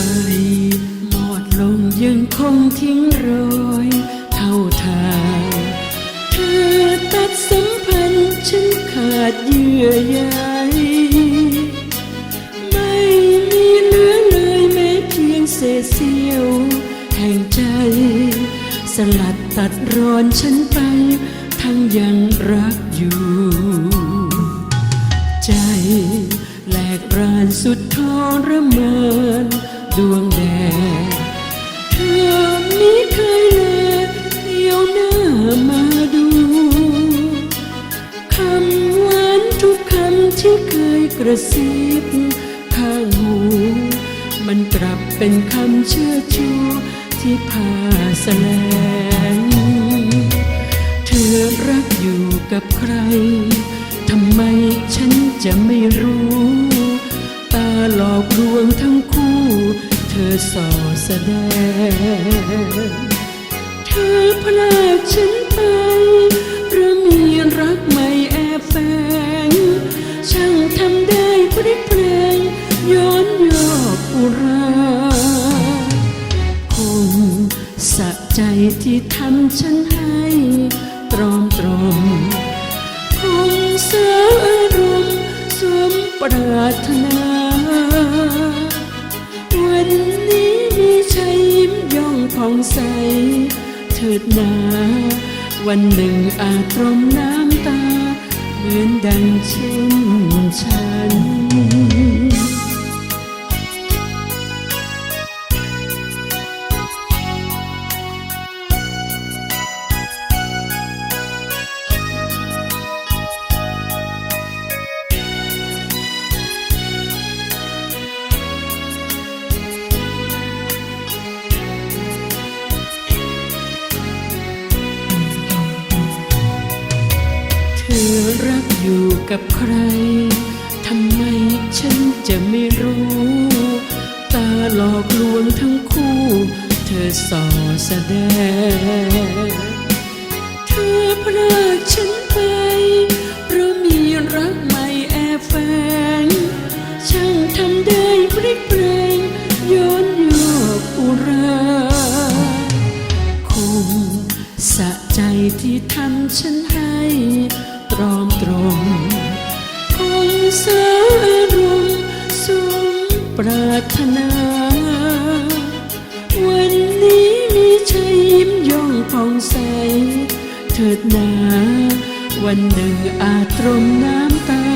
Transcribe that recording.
ไปหมอดลงยังคงทิ้งรอยเท่าทางเธอตัดสัมพันธ์ฉันขาดเยื่อใยไม่มีเหลือเลยแม้เพียงเศษเสี้ยวแห่งใจ สลัดตัดรอนฉันไปทั้งยังรักอยู่ ใจแหลกรานสุดทรมาน ดวงแดดเธอมิเคยแลเดียวหน้ามาดูคำหวานทุกคำที่เคยกระซิบข้างหู มันกลับเป็นคำเชื่อชูที่พาแสลงเธอรักอยู่กับใคร ทำไมฉันจะไม่รู้ ตาหลอกลวงทั้งคู่ อส่อแสดง เธอพลากฉันไปเพราะมีรักไม่แอบแฝงช่างทำได้พลิกแปลงย้อนยอกอุราคงสะใจที่ทำฉันให้ตรอมตรอมคงเสืออารมณ์สมปรารถนา วันนี้มีชัยยิ้มย่องผ่องใส เถิดนา วันหนึ่งอาจตรมน้ำตา เหมือนดังเช่นฉัน อรักอยู่กับใคร ทำไมฉันจะไม่รู้ ตาหลอกลวงทั้งคู่ เธอส่อแสดง เธอพรากฉันไป เพราะมีรักใหม่แอบแฝง ช่างทำได้พลิกแปลงย้อนโยกอุรา คงสะใจที่ทำ ฉันให้ตรอมตรงคงสาอารมณ์สมปรารถนา วันนี้มีชัยยิ้มย่องผ่องใส เถิดนา วันหนึ่งอาจตรมน้ำตา